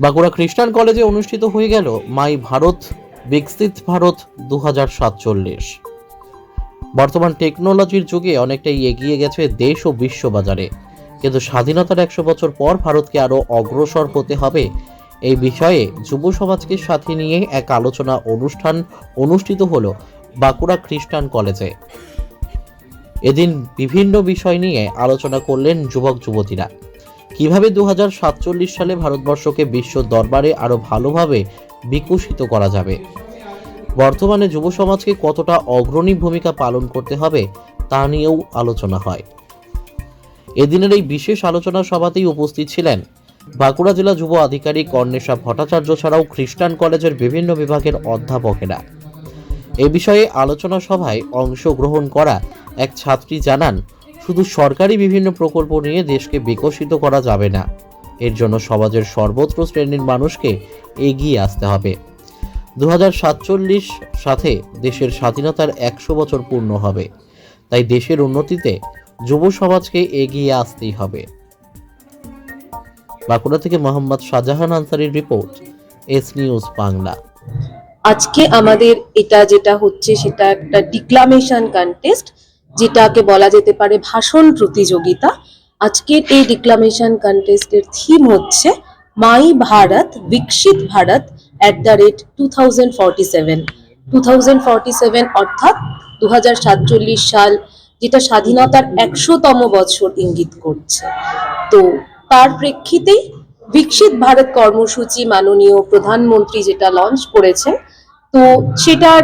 বাঁকুড়া খ্রিস্টান কলেজে অনুষ্ঠিত হয়ে গেল মাই ভারত, বিকশিত ভারত দু সাতচল্লিশ। বর্তমান টেকনোলজির যুগে অনেকটাই এগিয়ে গেছে দেশ ও বিশ্ব বাজারে। কিন্তু স্বাধীনতার একশো বছর পর ভারতকে আরও অগ্রসর হতে হবে এই বিষয়ে যুব সমাজকে সাথে নিয়ে এক আলোচনা অনুষ্ঠান অনুষ্ঠিত হলো বাঁকুড়া খ্রিস্টান কলেজে। এদিন বিভিন্ন বিষয় নিয়ে আলোচনা করলেন যুবক যুবতীরা কীভাবে দু হাজার সাতচল্লিশ সালে ভারতবর্ষকে বিশ্ব দরবারে আরও ভালোভাবে বিকশিত করা যাবে? বর্তমানে যুব সমাজকে কতটা অগ্রণী ভূমিকা পালন করতে হবে তা নিয়েও আলোচনা হয়। এদিনের এই বিশেষ আলোচনা সভাতেই উপস্থিত ছিলেন বাঁকুড়া জেলা যুব আধিকারিক অন্বেষা ভট্টাচার্য ছাড়াও খ্রিস্টান কলেজের বিভিন্ন বিভাগের অধ্যাপকেরা। এ বিষয়ে আলোচনা সভায় অংশগ্রহণ করা এক ছাত্রী জানান শুধু সরকারি বিভিন্ন প্রকল্প নিয়ে দেশকে বিকশিত করা যাবে না। এর জন্য সমাজের সর্বত্র শ্রেণির মানুষকে এগিয়ে আসতে হবে। দু সাথে দেশের স্বাধীনতার একশো বছর পূর্ণ হবে। তাই দেশের উন্নতিতে যুব সমাজকে এগিয়ে আসতেই হবে। বাঁকুড়া থেকে মোহাম্মদ শাহজাহান আনসারির রিপোর্ট, এস নিউজ বাংলা। আজকে আমাদের এটা যেটা হচ্ছে, সেটা একটা ডিক্লামেশন কন্টেস্ট যেটাকে বলা যেতে পারে ভাষণ প্রতিযোগিতা। আজকের এই ডিক্লামেশন কন্টেস্টের থিম হচ্ছে my Bharat, Viksit Bharat at the rate two thousand forty seven two thousand forty seven অর্থাৎ দু হাজার সাতচল্লিশ সাল, যেটা স্বাধীনতার একশোতম বছর ইঙ্গিত করছে। তো তার প্রেক্ষিতেই বিকশিত ভারত কর্মসূচি মাননীয় প্রধানমন্ত্রী যেটা লঞ্চ করেছেন, তো সেটার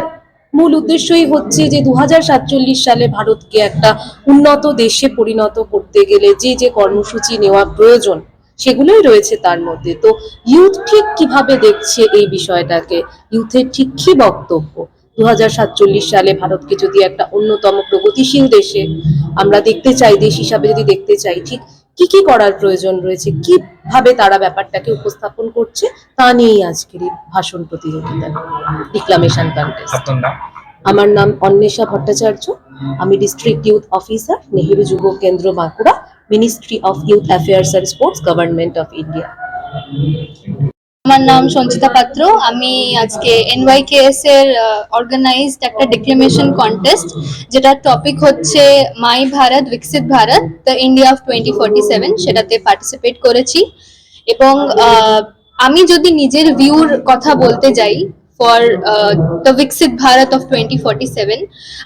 মূল উদ্দেশ্যই হচ্ছে যে দুহাজার সাতচল্লিশ সালে ভারতকে একটা উন্নত দেশে পরিণত করতে গেলে যে যে কর্মসূচি নেওয়া প্রয়োজন সেগুলোই রয়েছে তার মধ্যে। তো ইউথ ঠিক কীভাবে দেখছে এই বিষয়টাকে? ইউথের ঠিক কি বক্তব্য? দু হাজার সাতচল্লিশ সালে ভারতকে যদি একটা অন্যতম প্রগতিশীল দেশে আমরা দেখতে চাই, দেশ হিসাবে যদি দেখতে চাই, ঠিক কি কি করার প্রয়োজন রয়েছে? কীভাবে তারা ব্যাপারটাকে উপস্থাপন করছে? তা নিয়েই আজকের এই ভাষণ প্রতিযোগিতা ডিক্লামেশন কন্টেস্ট আমার নাম অন্বেষা ভট্টাচার্য। আমি district youth officer Nehru Yuva Kendra Bankura ministry of youth affairs and sports government of India আমার নাম সঞ্চিতা পাত্র। আমি আজকে এনওয়াইকেএস এর অর্গানাইজড একটা ডিক্লেমেশন কন্টেস্ট যেটা টপিক হচ্ছে my Bharat, Viksit Bharat the India of twenty forty seven সেটাতে পার্টিসিপেট করেছি। এবং আমি যদি নিজের ভিউর কথা বলতে যাই for the Viksit Bharat of twenty forty seven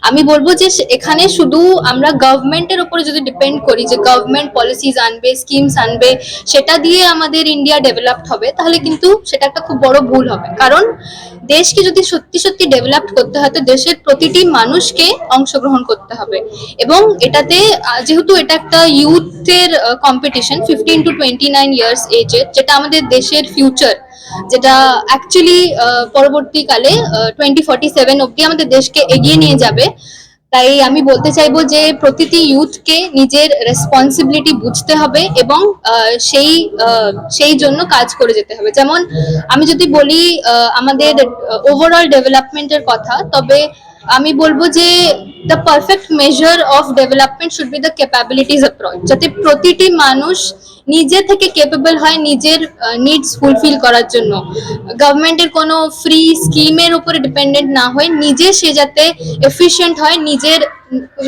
আমি বলব যে এখানে শুধু আমরা গভর্নমেন্টের উপরে যদি ডিপেন্ড করি, যে গভর্নমেন্ট পলিসিজ আনবে স্কিমস আনবে, সেটা দিয়ে আমাদের ইন্ডিয়া ডেভেলপড হবে, তাহলে কিন্তু সেটা একটা খুব বড় ভুল হবে। কারণ দেশকে যদি সত্যি সত্যি ডেভেলপড করতে হয়, তো দেশের প্রতিটি মানুষকে অংশগ্রহণ করতে হবে। এবং এটাতে যেহেতু এটা একটা ইউথের competition fifteen to twenty nine years এজের যেটা আমাদের দেশের ফিউচার যেটা অ্যাকচুয়ালি পরবর্তীকালে টোয়েন্টি ফর্টি সেভেন অব্দি আমাদের দেশকে এগিয়ে নিয়ে যাবে। তাই আমি বলতে চাইব যে প্রতিটি ইউথকে নিজের রেসপন্সিবিলিটি বুঝতে হবে এবং সেই সেই জন্য কাজ করে যেতে হবে। যেমন আমি যদি বলি আমাদের ওভারঅল ডেভেলপমেন্টের কথা, তবে আমি বলব যে the perfect measure of development should be the capabilities approach যাতে প্রতিটি মানুষ নিজে থেকে কেপেবল হয় নিজের নিডস ফুলফিল করার জন্য। গভর্নমেন্টের কোনো ফ্রি স্কিমের উপরে ডিপেন্ডেন্ট না হয়ে নিজে সে যাতে এফিশিয়েন্ট হয় নিজের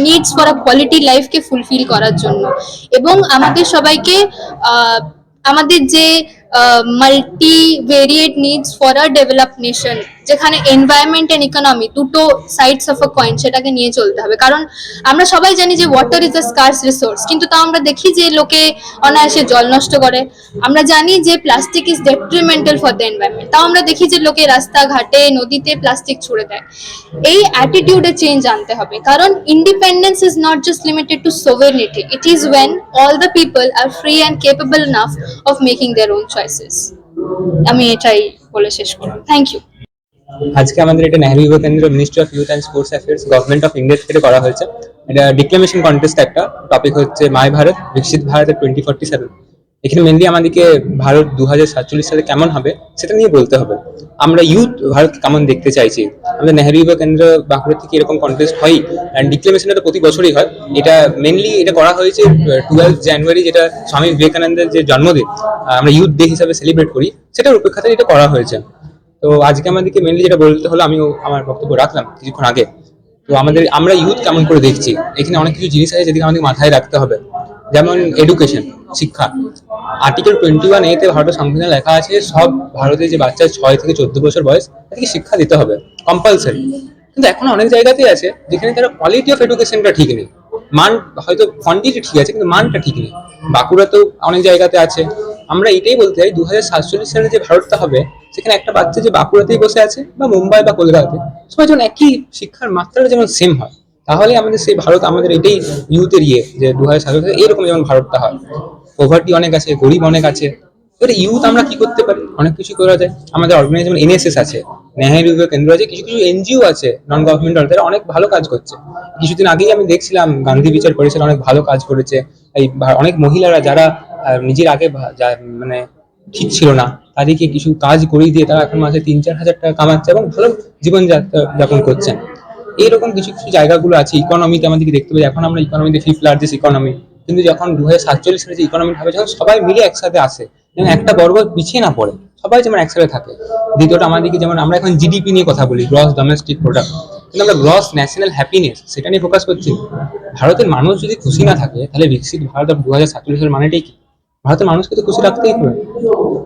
নিডস ফর আ কোয়ালিটি লাইফকে ফুলফিল করার জন্য। এবং আমাদের সবাইকে আমাদের যে multi variate needs for a develop nation যেখানে এনভায়রনমেন্ট এন্ড ইকোনমি দুটো সাইডস অফ আ কয়েন সেটাকে নিয়ে চলতে হবে। কারণ আমরা সবাই জানি যে water is a scarce resource কিন্তু তাও আমরা দেখি যে লোকে অনায়াসে জল নষ্ট করে। আমরা জানি যে plastic is detrimental for the environment তাও আমরা দেখি যে লোকে রাস্তাঘাটে, নদীতে প্লাস্টিক ছুড়ে দেয়। এই অ্যাটিটিউডে চেঞ্জ আনতে হবে, কারণ independence is not just limited to sovereignty it is when all the people are free and capable enough of making their own choices আমি এটাই বলে শেষ করব থ্যাংক ইউ আজকে আমাদের এটা Nehru Yuva Kendra ministry of youth and sports affairs government of India থেকে করা হয়েছে। এটা ডিক্লামেশন কন্টেস্ট একটা টপিক হচ্ছে my Bharat, Viksit Bharat twenty forty seven এখানে মেনলি আমাদেরকে ভারত দু হাজার সাতচল্লিশ সালে কেমন হবে সেটা নিয়ে বলতে হবে। আমরা ইউথ ভারত কেমন দেখতে চাইছি? আমাদের নেহেরু যুব কেন্দ্র বাঁকুড়া থেকে এরকম কন্টেস্ট হয় অ্যান্ড ডিক্লেমেশনটা তো প্রতি বছরই হয়। এটা মেনলি এটা করা হয়েছে টুয়েলভ জানুয়ারি যেটা স্বামী বিবেকানন্দের যে জন্মদিন আমরা ইউথ ডে হিসাবে সেলিব্রেট করি। সেটার উপেক্ষাতে এটা করা হয়েছে। তো আজকে আমাদেরকে মেনলি যেটা বলতে হলো, আমিও আমার বক্তব্য রাখলাম কিছুক্ষণ আগে। তো আমাদের, আমরা ইউথ কেমন করে দেখছি? এখানে অনেক কিছু জিনিস আছে যেদিকে আমাদের মাথায় রাখতে হবে। যেমন এডুকেশন শিক্ষা। আর্টিকেল টোয়েন্টি ওয়ান এতে ভারতের সংবিধানে লেখা আছে, সব ভারতের যে বাচ্চা ছয় থেকে চোদ্দ বছর বয়স, তাদেরকে শিক্ষা দিতে হবে কম্পালসারি কিন্তু এখন অনেক জায়গাতেই আছে যেখানে তারা কোয়ালিটি অফ এডুকেশনটা ঠিক নেই। মান হয়তো কোয়ান্টিটি ঠিক আছে, কিন্তু মানটা ঠিক নেই। বাঁকুড়া তো অনেক জায়গাতে আছে। আমরা এটাই বলতে চাই দু হাজার সাতচল্লিশ সালে যে ভারতটা হবে, সেখানে একটা বাচ্চা যে বাঁকুড়াতেই বসে আছে বা মুম্বাই বা কলকাতাতে, সবাই যেমন একই শিক্ষার মাত্রাটা যেমন সেম হয়, তাহলে আমাদের সেই ভারত আমাদের এটাই ইউথের ইয়ে যে দু হাজার সাতচল্লিশ এরকম যেমন ভারতটা হয়। পোভার্টি অনেক আছে, গরিব অনেক আছে, এবার ইউথ আমরা কি করতে পারি? অনেক কিছু করা যায়। আমাদের অর্গানাইজ যেমন এনএসএস আছে, নেহেরু কেন্দ্র আছে, কিছু কিছু এনজিও আছে নন গভর্নমেন্ট তারা অনেক ভালো কাজ করছে। কিছুদিন আগেই আমি দেখছিলাম গান্ধী বিচার পরিষদ অনেক ভালো কাজ করেছে। এই অনেক মহিলারা যারা নিজের আগে মানে ঠিক ছিল না, তাদেরকে কিছু কাজ করিয়ে দিয়ে তারা এখন মাসে তিন, চার হাজার টাকা কামাচ্ছে এবং ভালো জীবন যাপন করছেন। এইরকম কিছু কিছু জায়গাগুলো আছে ইকোনমিতে আমাদেরকে দেখতে পাই এখন আমরা ইকোনমিতে ফিফথ লার্জেস্ট ইকোনমি কিন্তু যখন দু হাজার সাতচল্লিশ সালে যে ইকোনমি হবে, যখন সবাই মিলে একসাথে আসে, যেমন একটা বর্গ পিছিয়ে না পড়ে, সবাই যেমন একসাথে থাকে। দ্বিতীয়টা আমাদেরকে যেমন আমরা এখন জিডিপি নিয়ে কথা বলি গ্রস ডোমেস্টিক প্রোডাক্ট কিন্তু আমরা গ্রস ন্যাশনাল হ্যাপিনেস সেটা নিয়ে ফোকাস করছি। ভারতের মানুষ যদি খুশি না থাকে, তাহলে বিকশিত ভারত দু হাজার সাতচল্লিশের মানেটাই কি? ভারতের মানুষকে তো খুশি রাখতেই হবে।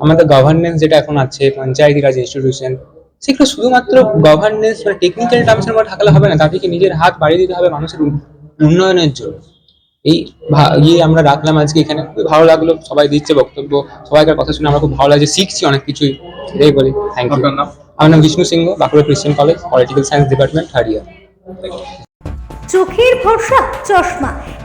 আমাদের গভর্নেন্স যেটা এখন আছে পঞ্চায়েতি রাজ ইনস্টিটিউশন সেগুলো শুধুমাত্র গভর্নেন্স মানে টেকনিক্যাল টার্মসের মধ্যে থাকলে হবে না তাদেরকে নিজের হাত বাড়িয়ে দিতে হবে মানুষের উন্নয়নের জন্য। এই ইয়ে আমরা রাখলাম আজকে এখানে খুবই ভালো লাগল সবাই দিচ্ছে বক্তব্য সবাইকার কথা শুনে আমরা খুব ভালো লাগছে শিখছি অনেক কিছুই এটাই বলি থ্যাংক ইউ আমার নাম Bishnu Singha Bankura Christian college political science department third year চোখের ভরসা চশমা